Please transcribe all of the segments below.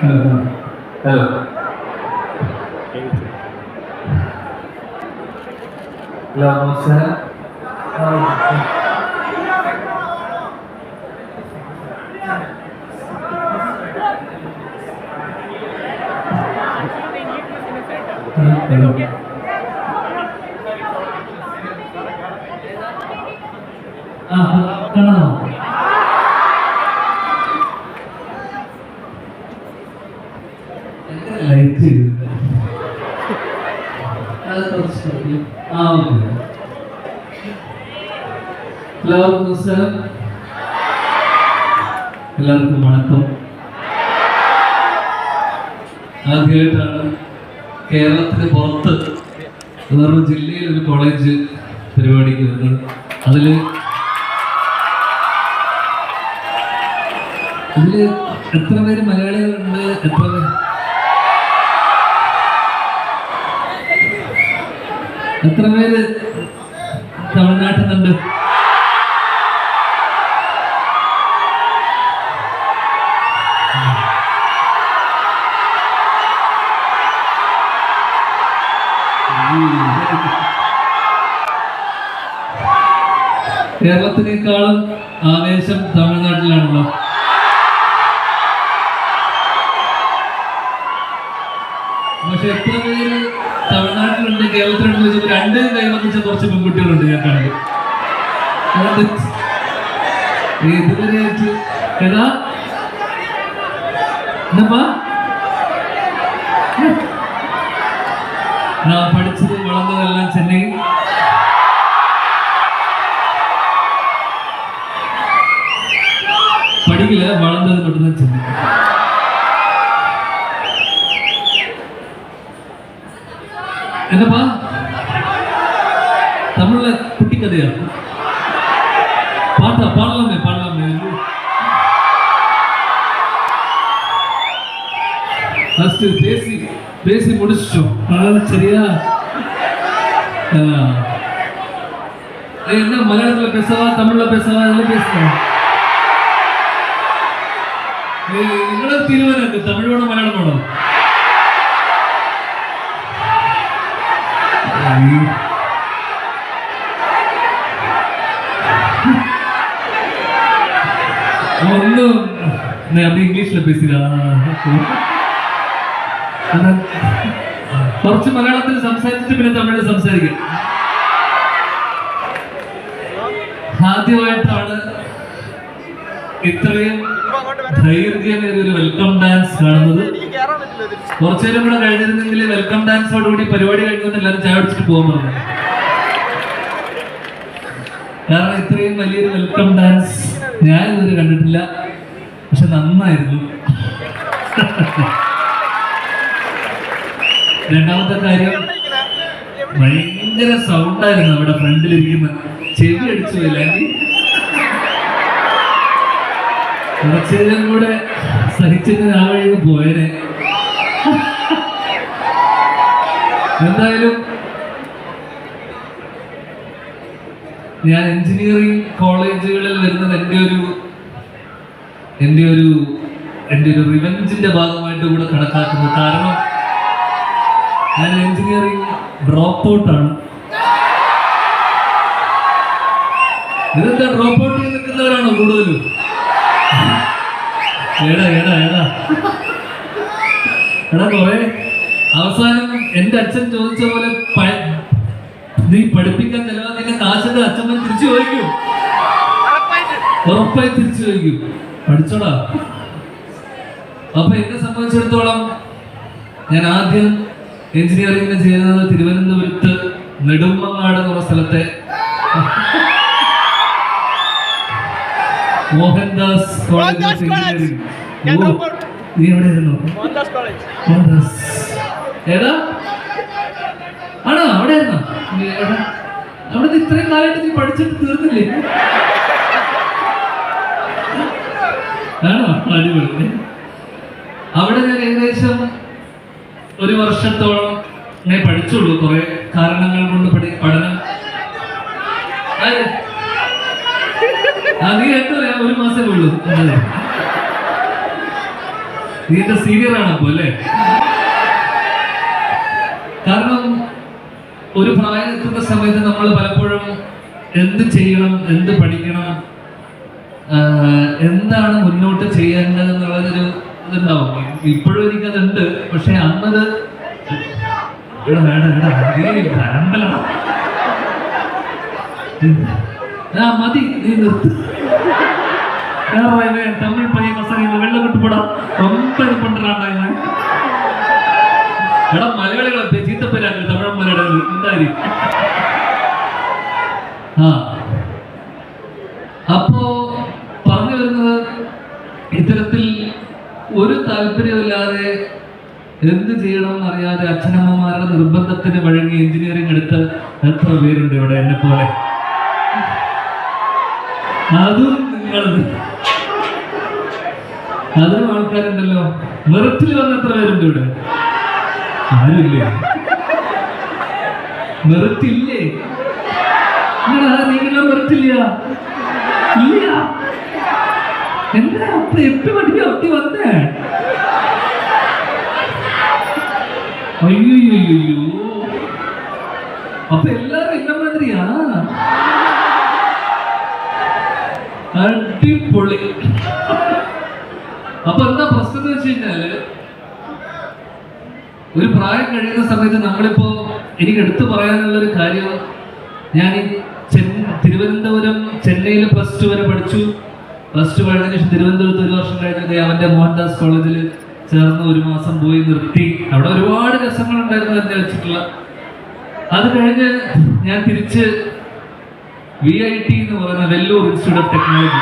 Hello. Hello. Hello, sir. Hello. Hello. Uh, നമസ്കാരം. എല്ലാവർക്കും വണക്കം. ആദ്യമായിട്ടാണ് കേരളത്തിന് പുറത്ത് വേറൊരു ജില്ലയിൽ ഒരു കോളേജ് പരിപാടിക്ക് വരുന്നത്. അതിൽ ഇതിൽ എത്ര പേര് മലയാളികളുണ്ട്? എത്ര എത്ര പേര് തമിഴ്നാട്ടിൽ നിന്നുണ്ട് കേരളത്തിനേക്കാളും ആവേശം തമിഴ്നാട്ടിലാണല്ലോ. പക്ഷെ എത്ര പേര് തമിഴ്നാട്ടിലുണ്ട് കേരളത്തിലുണ്ട് രണ്ടേ രണ്ട് കൈവന്നിച്ച കുറച്ച് പെൺകുട്ടികളുണ്ട് ഞാൻ കണ്ടത് അതുകൊണ്ട് ഇതുവരെ ആയിട്ട് ഏതാ എന്നപ്പാ പഠിച്ചത് காலம் சென்னை. படிக்கல வளர்ந்தது மட்டும்தான் சென்னை. என்னப்பா? தமிழ்ல குட்டி கதையா? பாட்டா பாடலாமே பாடலாமே. பேசி பேசி முடிச்சிட்டோம். சரியா? என்ன மலையாளத்தில் பேசவா தமிழில் பேசவா இதில் பேசுவோம் எங்களோட தீர்வு இருக்கு? தமிழோட மலையாளமோட ஒன்றும் அப்படி இங்கிலீஷில் பேசுகிறா കുറച്ച് മലയാളത്തിൽ സംസാരിച്ചിട്ട് പിന്നെ തമിഴിൽ സംസാരിക്കും. ആദ്യമായിട്ടാണ് ഇത്രയും ധൈര്യമേറിയ വെൽക്കം ഡാൻസ് കാണുന്നത്. കുറച്ചുനേരം കൂടെ കഴിഞ്ഞിരുന്നെങ്കിൽ വെൽക്കം ഡാൻസോടുകൂടി പരിപാടി കഴിഞ്ഞുകൊണ്ട് എല്ലാവരും ചായ അടിച്ചിട്ട് പോകാൻ പറഞ്ഞു. കാരണം ഇത്രയും വലിയൊരു വെൽക്കം ഡാൻസ് ഞാൻ ഇതുവരെ കണ്ടിട്ടില്ല. പക്ഷെ നന്നായിരുന്നു. രണ്ടാമത്തെ കാര്യം ഭയങ്കര സൗണ്ടായിരുന്നു അവിടെ ഫ്രണ്ടിലിരിക്കുന്ന ചെവി അടിച്ചു അല്ലെങ്കിൽ കുറച്ചേരം കൂടെ സഹിച്ചിട്ട് ആ വഴി പോയനെ. എന്തായാലും ഞാൻ എഞ്ചിനീയറിംഗ് കോളേജുകളിൽ വരുന്നത് എന്റെ ഒരു എന്റെ ഒരു എന്റെ ഒരു റിവഞ്ചിന്റെ ഭാഗമായിട്ട് കൂടെ കണക്കാക്കുന്നു. കാരണം ഞാൻ എഞ്ചിനീയറിംഗ് ഡ്രോപ്പ് ഔട്ടാണ് ഇതെന്താ ഡ്രോപ്പ് ഔട്ട് ചെയ്ത് നിൽക്കുന്നവരാണോ കൂടുതലും? എടാ എടാ എടാ. എടാ കൊറേ അവസാനം എന്റെ അച്ഛൻ ചോദിച്ച പോലെ നീ പഠിപ്പിക്കാൻ ചെലവാക്കിയ കാശിന്റെ അച്ഛമ്മ തിരിച്ചു ചോദിക്കും. ഉറപ്പായി തിരിച്ചു ചോദിക്കും. പഠിച്ചോടാ. അപ്പൊ എന്നെ സംബന്ധിച്ചിടത്തോളം ഞാൻ ആദ്യം എഞ്ചിനീയറിംഗിന് ചെയ്യുന്നത് തിരുവനന്തപുരത്ത് നെടുമങ്ങാട് എന്ന സ്ഥലത്തെ മോഹൻദാസ് കോളേജ്. ഓഫ് നീ എവിടെയായിരുന്നു മോഹൻദാസ് ഏതാ? ആണോ? അവിടെ ആയിരുന്നോ നീ എവിടെ? അവിടെ ഇത്രയും കാലമായിട്ട് നീ പഠിച്ചിട്ട് തീർന്നില്ലേ? ആണോ? അടിപൊളി. അവിടെ ഞാൻ ഏകദേശം ഒരു വർഷത്തോളം ഞാൻ പഠിച്ചുള്ളൂ കുറെ കാരണങ്ങൾ കൊണ്ട് പഠി പഠനം. നീ കേട്ടോ ഒരു മാസമേ ഉള്ളൂ. നീ എന്റെ സീനിയർ ആണ് അല്ലേ? കാരണം ഒരു പ്രായം എത്തുന്ന സമയത്ത് നമ്മൾ പലപ്പോഴും എന്ത് ചെയ്യണം എന്ത് പഠിക്കണം എന്താണ് മുന്നോട്ട് ചെയ്യേണ്ടത് എന്നുള്ളതൊരു ഇതുണ്ടാവും ഇപ്പോഴും എനിക്കതുണ്ട് പക്ഷെ അന്നത് ഇവിടെ വേണ്ട ഇവിടെ കരണ്ടല്ല ആ മതി നീ നിർത്തി தமிழ் பையன் பசங்க வெளில விட்டு போடா ரொம்ப இது பண்றாங்க எடா மலையாளிகளை சீத்த போயிடாங்க தமிழ் மலையாளிகள் இந்த மாதிரி ஆ ഒരു താല്പര്യമില്ലാതെ എന്ത് ചെയ്യണമെന്ന് അറിയാതെ അച്ഛനമ്മമാരുടെ നിർബന്ധത്തിന് വഴങ്ങി എഞ്ചിനീയറിംഗ് എടുത്ത് എത്ര പേരുണ്ട് ഇവിടെ എന്നെ പോലെ? അതും നിങ്ങളത്. അതിനും ആൾക്കാരുണ്ടല്ലോ. വെറുത്തിൽ വന്ന എത്ര പേരുണ്ട് ഇവിടെ? ആരുമില്ലേ? വെറുത്തില്ലേ നിങ്ങളാ നിങ്ങൾ വെറുത്തില്ല ഇല്ല. എന്താ അപ്പ എപ്പി പഠിക്കാൻ ഒട്ടി വന്നേ? അയ്യോ അപ്പ എല്ലാരും എന്നെ മാതിരിയാ? അടിപൊളി. അപ്പൊ എന്താ പ്രശ്നം എന്ന് വെച്ച് കഴിഞ്ഞാൽ ഒരു പ്രായം കഴിയുന്ന സമയത്ത് നമ്മളിപ്പോ എനിക്ക് എടുത്തു പറയാനുള്ള ഒരു കാര്യം ഞാൻ തിരുവനന്തപുരം ചെന്നൈയിൽ പ്ലസ് ടു വരെ പഠിച്ചു. പ്ലസ് ടു കഴിഞ്ഞ ശേഷം തിരുവനന്തപുരത്ത് ഒരു വർഷം കഴിഞ്ഞിട്ട് അവന്റെ മോഹൻദാസ് കോളേജിൽ ചേർന്ന് ഒരു മാസം പോയി നിർത്തി. അവിടെ ഒരുപാട് രസങ്ങൾ ഉണ്ടായിരുന്നു എന്ന് വെച്ചിട്ടുള്ള. അത് കഴിഞ്ഞ് ഞാൻ തിരിച്ച് വി ഐ ടി എന്ന് പറയുന്ന വെല്ലൂർ ഇൻസ്റ്റിറ്റ്യൂട്ട് ഓഫ് ടെക്നോളജി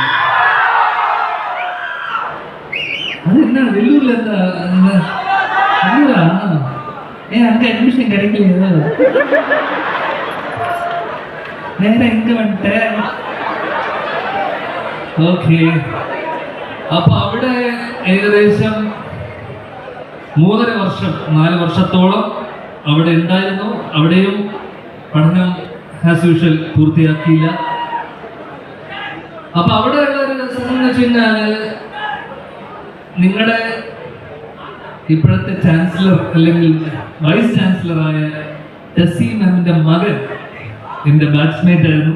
അതെന്നാ വെല്ലൂരിൽ എന്താ? ഏ അങ്ങ് അഡ്മിഷൻ കിടക്കില്ല നേരെ എന്ത് വേണ്ടേ അപ്പൊ അവിടെ ഏകദേശം മൂന്നര വർഷം നാല് വർഷത്തോളം അവിടെ ഉണ്ടായിരുന്നു. അവിടെയും പഠനം ആസ് യൂഷ്വൽ പൂർത്തിയാക്കിയില്ല. അപ്പൊ അവിടെയുള്ള ഒരു രസം എന്ന് നിങ്ങളുടെ ഇപ്പോഴത്തെ ചാൻസലർ അല്ലെങ്കിൽ വൈസ് ചാൻസലറായ ടെസി മാമിന്റെ മകൻ എന്റെ ബാച്ച്മേറ്റ് ആയിരുന്നു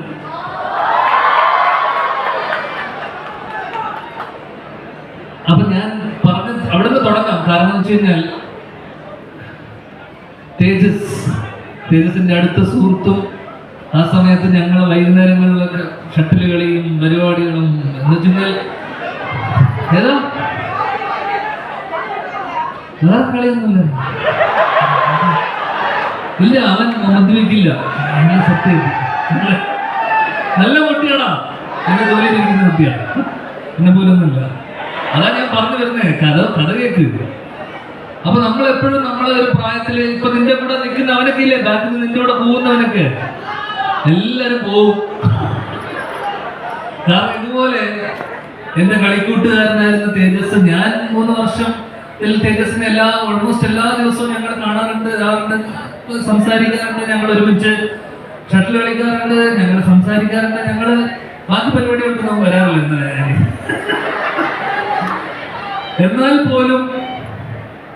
അപ്പൊ ഞാൻ പറഞ്ഞ അവിടെ നിന്ന് തുടങ്ങാം. കാരണം എന്ന് വെച്ച് കഴിഞ്ഞാൽ തേജസ്. തേജസിന്റെ അടുത്ത സുഹൃത്തും ആ സമയത്ത് ഞങ്ങൾ വൈകുന്നേരങ്ങളിലൊക്കെ ഷട്ടിൽ കളിയും പരിപാടികളും എന്ന് വെച്ചാൽ ഏതാ? വേറെ കളിയൊന്നുമില്ല. ഇല്ല അവൻ മദ്യപിക്കില്ല അങ്ങനെ സത്യം നല്ല- കുട്ടിയാടാ എന്റെ ജോലി ഇരിക്കുന്ന കുട്ടിയാണ് എന്നെ പോലൊന്നുമില്ല. അതാ ഞാൻ പറഞ്ഞു വരുന്നേ കഥ കഥ കേക്ക് അപ്പൊ നമ്മൾ എപ്പോഴും നമ്മളെ ഒരു പ്രായത്തിൽ ഇപ്പൊ നിന്റെ കൂടെ നിൽക്കുന്ന അവനൊക്കെ ഇല്ലേ? ബാക്കിൽ നിന്റെ കൂടെ പോകുന്നവനൊക്കെ? എല്ലാരും പോവും. കാരണം ഇതുപോലെ എന്റെ കളിക്കൂട്ടുകാരനായിരുന്ന തേജസ് ഞാൻ മൂന്ന് വർഷം ഇതിൽ തേജസ്സിനെ എല്ലാ ഓൾമോസ്റ്റ് എല്ലാ ദിവസവും ഞങ്ങൾ കാണാറുണ്ട് കാണാറുണ്ട് സംസാരിക്കാറുണ്ട് ഞങ്ങൾ ഒരുമിച്ച് ഷട്ടിൽ കളിക്കാറുണ്ട് ഞങ്ങൾ സംസാരിക്കാറുണ്ട് ഞങ്ങൾ ബാക്കി പരിപാടികൾക്ക് നമുക്ക് വരാറില്ല. എന്നാൽ പോലും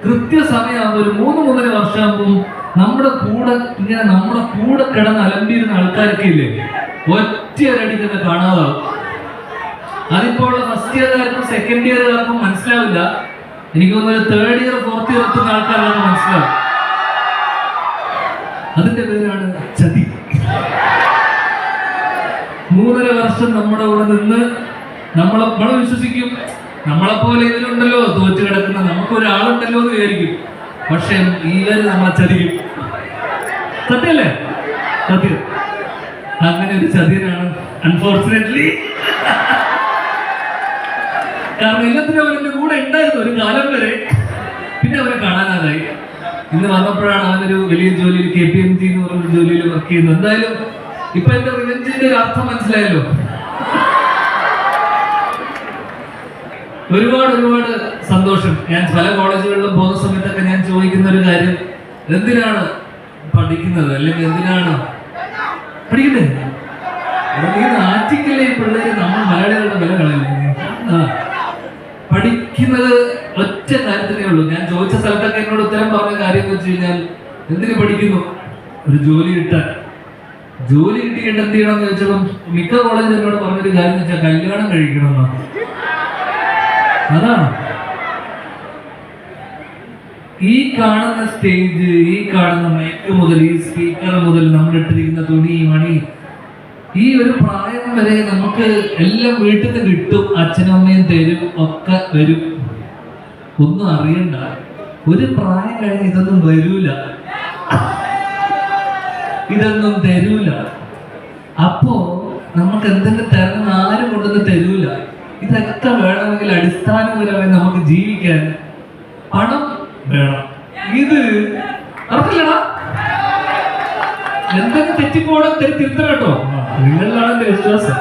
കൃത്യസമയമാകുമ്പോൾ ഒരു മൂന്ന് മൂന്നര വർഷമാകുമ്പോൾ നമ്മുടെ കൂടെ ഇങ്ങനെ നമ്മുടെ കൂടെ കിടന്ന് അലമ്പിയിരുന്ന ആൾക്കാരൊക്കെ ഇല്ലേ? ഒറ്റയരടിക്കുന്ന കാണാതാവും. അതിപ്പോൾ ഉള്ള ഫസ്റ്റ് ഇയർകാർക്കും സെക്കൻഡ് ഇയർകാർക്കും മനസ്സിലാവില്ല. എനിക്ക് തോന്നുന്നത് തേർഡ് ഇയർ ഫോർത്ത് ഇയർ എത്തുന്ന ആൾക്കാരാണ് മനസ്സിലാവും അതിന്റെ പേരാണ് ചതി. മൂന്നര വർഷം നമ്മുടെ കൂടെ നിന്ന് നമ്മളെ നമ്മളെ വിശ്വസിക്കും. നമ്മളെ പോലെ ഇതിലുണ്ടല്ലോ തോറ്റു കിടക്കുന്ന നമുക്ക് ഒരാളുണ്ടല്ലോ എന്ന് വിചാരിക്കും. പക്ഷെ ഇവർ നമ്മളെ ചതിക്കും. സത്യല്ലേ? സത്യം. അങ്ങനെ ഒരു ചതിയനാണ് അൺഫോർച്ചുനേറ്റ്ലി കാരണം എല്ലാത്തിനും അവരുടെ കൂടെ ഉണ്ടായിരുന്നു ഒരു കാലം വരെ. പിന്നെ അവരെ കാണാനായി ഇന്ന് വന്നപ്പോഴാണ് അവനൊരു വലിയ ജോലിയിൽ കെ പി എം ജി എന്ന് പറഞ്ഞ ജോലിയിൽ വർക്ക് ചെയ്യുന്നത്. എന്തായാലും ഇപ്പൊ എന്റെ റിവെഞ്ചിന്റെ ഒരു അർത്ഥം മനസ്സിലായല്ലോ. ഒരുപാട് ഒരുപാട് സന്തോഷം. ഞാൻ പല കോളേജുകളിലും പോകുന്ന സമയത്തൊക്കെ ഞാൻ ചോദിക്കുന്ന ഒരു കാര്യം എന്തിനാണ് പഠിക്കുന്നത്? അല്ലെങ്കിൽ എന്തിനാണ് പഠിക്കണ്ടേ എടാ, നീ നാറ്റിക്കല്ലേ പിള്ളേര്? നമ്മൾ മലയാളികളുടെ വില കളയല്ലേ ആ. പഠിക്കുന്നത് ഒറ്റ കാര്യത്തിനേ ഉള്ളൂ. ഞാൻ ചോദിച്ച സ്ഥലത്തൊക്കെ എന്നോട് ഉത്തരം പറഞ്ഞ കാര്യം എന്ന് വെച്ച് കഴിഞ്ഞാൽ എന്തിനു പഠിക്കുന്നു? ഒരു ജോലി കിട്ടാൻ. ജോലി കിട്ടിയിട്ട് എന്ത് ചെയ്യണം എന്ന് ചോദിച്ചപ്പം മിക്ക കോളേജിൽ എന്നോട് പറഞ്ഞൊരു കാര്യം എന്ന് വെച്ചാൽ കല്യാണം കഴിക്കണമെന്നാണ്. അതാണ് ഈ കാണുന്ന സ്റ്റേജ് ഈ കാണുന്ന മൈക്ക് മുതൽ ഈ സ്പീക്കർ മുതൽ നമ്മൾ ഇട്ടിരിക്കുന്ന തുണി മണി ഈ ഒരു പ്രായം വരെ നമുക്ക് എല്ലാം വീട്ടിൽ നിന്ന് കിട്ടും. അച്ഛനമ്മയും തരും ഒക്കെ വരും. ഒന്നും അറിയണ്ട. ഒരു പ്രായം കഴിഞ്ഞ് ഇതൊന്നും വരൂല. ഇതൊന്നും തരൂല. അപ്പോ നമുക്ക് എന്തെങ്കിലും തരണം ആരും കൊണ്ടൊന്നും തരൂല. ഇതൊക്കെ വേണമെങ്കിൽ അടിസ്ഥാനപരമായി നമുക്ക് ജീവിക്കാൻ പണം വേണം. ഇത് അറിയില്ലടാ എന്തൊക്കെ തെറ്റിപ്പോടാ തിരുത്തണം കേട്ടോ. നിങ്ങളിലാണ് എന്റെ വിശ്വാസം.